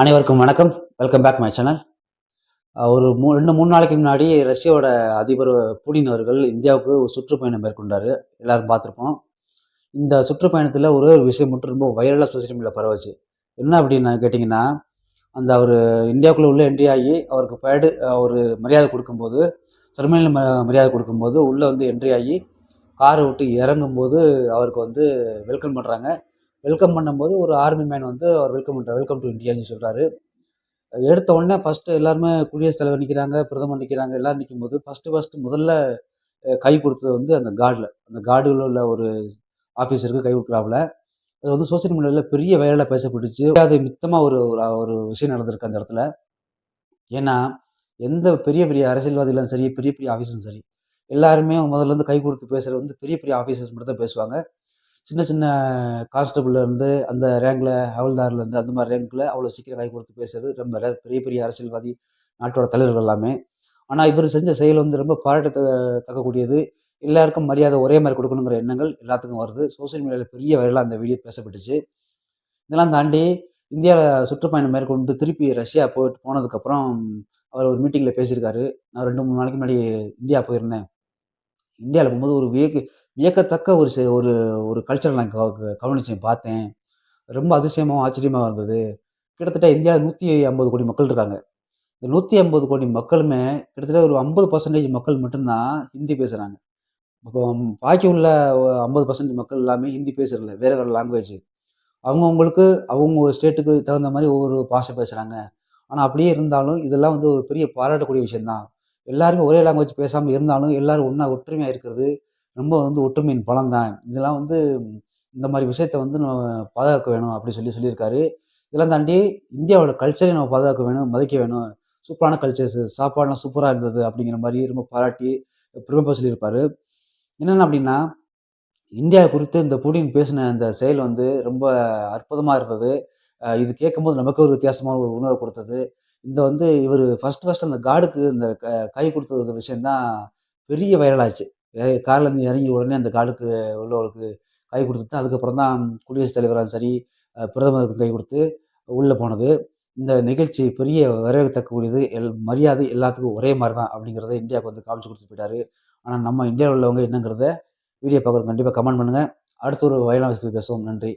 அனைவருக்கும் வணக்கம். Welcome back my channel ஒரு மூ ரெண்டு மூணு நாளைக்கு முன்னாடி ரஷ்யாவோட அதிபர் புடின் அவர்கள் இந்தியாவுக்கு ஒரு சுற்றுப்பயணம் மேற்கொண்டார். எல்லாரும் பார்த்துருப்போம். இந்த சுற்றுப்பயணத்தில் ஒரே ஒரு விஷயம் மட்டும் ரொம்ப வைரலாக சோசியல் மீடியாவில் பரவச்சு. என்ன அப்படின்னு கேட்டிங்கன்னா அந்த அவர் இந்தியாவுக்குள்ளே உள்ள என்ட்ரி ஆகி அவருக்கு பேடு ஒரு மரியாதை கொடுக்கும்போது செரமனியில் ம மரியாதை கொடுக்கும்போது உள்ளே வந்து என்ட்ரி ஆகி காரை விட்டு இறங்கும்போது அவருக்கு வந்து வெல்கம் பண்ணுறாங்க வெல்கம் பண்ணும்போது ஒரு ஆர்மி மேன் வந்து அவர் வெல்கம் பண்ணுறார் வெல்கம் டு இந்தியான்னு சொல்கிறாரு எடுத்த உடனே ஃபஸ்ட்டு எல்லாருமே குடியரசுத் தலைவர் நிற்கிறாங்க பிரதமர் நிற்கிறாங்க எல்லாரும் நிற்கும்போது ஃபஸ்ட்டு ஃபஸ்ட்டு முதல்ல கை கொடுத்தது வந்து அந்த கார்டில் அந்த கார்டுகளில் உள்ள ஒரு ஆஃபீஸருக்கு கை கொடுக்குறாப்புல. அது வந்து சோசியல் மீடியாவில் பெரிய வைரலாக பேசப்பட்டுச்சு. அது மித்தமாக ஒரு ஒரு- விஷயம் நடந்திருக்கு அந்த இடத்துல. ஏன்னா எந்த பெரிய பெரிய அரசியல்வாதிகளும் சரி பெரிய பெரிய ஆஃபீஸரும் சரி எல்லாருமே முதல்ல வந்து கை கொடுத்து பேசுகிறது வந்து பெரிய பெரிய ஆஃபீஸர்ஸ் மட்டும் தான் பேசுவாங்க. சின்ன சின்ன கான்ஸ்டபிள்ல இருந்து அந்த ரேங்க்ல ஹவல்தார்ல இருந்து அந்த மாதிரி ரேங்க்ல அவ்வளோ சீக்கிரம் கை கொடுத்து பேசுறது ரொம்ப பெரிய பெரிய அரசியல்வாதி நாட்டோட தலைவர்கள் எல்லாமே. ஆனால் இவர் செஞ்ச செயல் வந்து ரொம்ப பாராட்ட தக்கக்கூடியது. எல்லாருக்கும் மரியாதை ஒரே மாதிரி கொடுக்கணுங்கிற எண்ணங்கள் எல்லாத்துக்கும் வருது. சோஷியல் மீடியாவில் பெரிய வகையில் அந்த வீடியோ பேசப்பட்டுச்சு. இதெல்லாம் தாண்டி இந்தியாவில் சுற்றுப்பயணம் மேற்கொண்டு திருப்பி ரஷ்யா போயிட்டு போனதுக்கப்புறம் அவர் ஒரு மீட்டிங்கில் பேசியிருக்காரு. நான் ரெண்டு மூணு நாளைக்கு முன்னாடி இந்தியா போயிருந்தேன். இந்தியாவில் போகும்போது ஒரு வியக்க வியக்கத்தக்க ஒரு ஒரு ஒரு கல்ச்சர் நான் கவ- கவனிச்சேன் பார்த்தேன். ரொம்ப அதிசயமாகவும் ஆச்சரியமாக இருந்தது. கிட்டத்தட்ட இந்தியாவில் நூற்றி ஐம்பது கோடி மக்கள் இருக்காங்க. இந்த நூற்றி ஐம்பது கோடி மக்களுமே கிட்டத்தட்ட ஒரு ஐம்பது பர்சன்டேஜ் மக்கள் மட்டும்தான் ஹிந்தி பேசுகிறாங்க இப்போ பாக்கி உள்ள ஐம்பது பர்சன்டேஜ் மக்கள் எல்லாமே ஹிந்தி பேசுகிறதில்ல வேற வேறு லாங்குவேஜ் அவங்கவுங்களுக்கு அவங்க ஸ்டேட்டுக்கு தகுந்த மாதிரி ஒவ்வொரு பாஷை பேசுகிறாங்க ஆனால் அப்படியே இருந்தாலும் இதெல்லாம் வந்து ஒரு பெரிய பாராட்டக்கூடிய விஷயம்தான். எல்லாருமே ஒரே லாங்குவேஜ் பேசாமல் இருந்தாலும் எல்லாரும் ஒன்றா ஒற்றுமையாக இருக்கிறது ரொம்ப வந்து ஒற்றுமையின் பலம் தான் இதெல்லாம் வந்து இந்த மாதிரி விஷயத்த வந்து நம்ம பாதுகாக்க வேணும் அப்படி சொல்லி சொல்லியிருக்காரு. இதெல்லாம் தாண்டி இந்தியாவோட கல்ச்சரை நம்ம பாதுகாக்க வேணும் மதிக்க வேணும். சூப்பரான கல்ச்சர்ஸ் சாப்பாடுலாம் சூப்பராக இருந்தது அப்படிங்கிற மாதிரி ரொம்ப பாராட்டி பெருமைப்பா சொல்லியிருப்பாரு. என்னென்ன அப்படின்னா இந்தியா குறித்து இந்த புடின் பேசின அந்த செயல் வந்து ரொம்ப அற்புதமாக இருந்தது. இது கேட்கும்போது நமக்கு ஒரு வித்தியாசமான ஒரு உணர்வு கொடுத்தது. இந்த வந்து இவர் ஃபர்ஸ்ட் ஃபர்ஸ்ட் அந்த காடுக்கு இந்த க- கை கொடுத்தது விஷயம்தான் பெரிய வைரலாச்சு கார்ல இருந்து இறங்கி உடனே அந்த காடுக்கு உள்ளவர்களுக்கு கை கொடுத்துட்டு அதுக்கப்புறம் தான் குடியரசுத் தலைவராக சரி பிரதமருக்கு கை கொடுத்து உள்ளே போனது. இந்த நிகழ்ச்சி பெரிய வரவேற்கத்தக்கக்கூடியது. எல் மரியாதை எல்லாத்துக்கும் ஒரே மாதிரி தான் அப்படிங்கிறத இந்தியாவுக்கு வந்து காமிச்சு கொடுத்துட்டு போயிட்டாரு. ஆனால் நம்ம இந்தியாவில் உள்ளவங்க என்னங்கிறத வீடியோ பார்க்குறது கண்டிப்பாக கமெண்ட் பண்ணுங்கள் அடுத்த ஒரு வயலான பேசுவோம். நன்றி.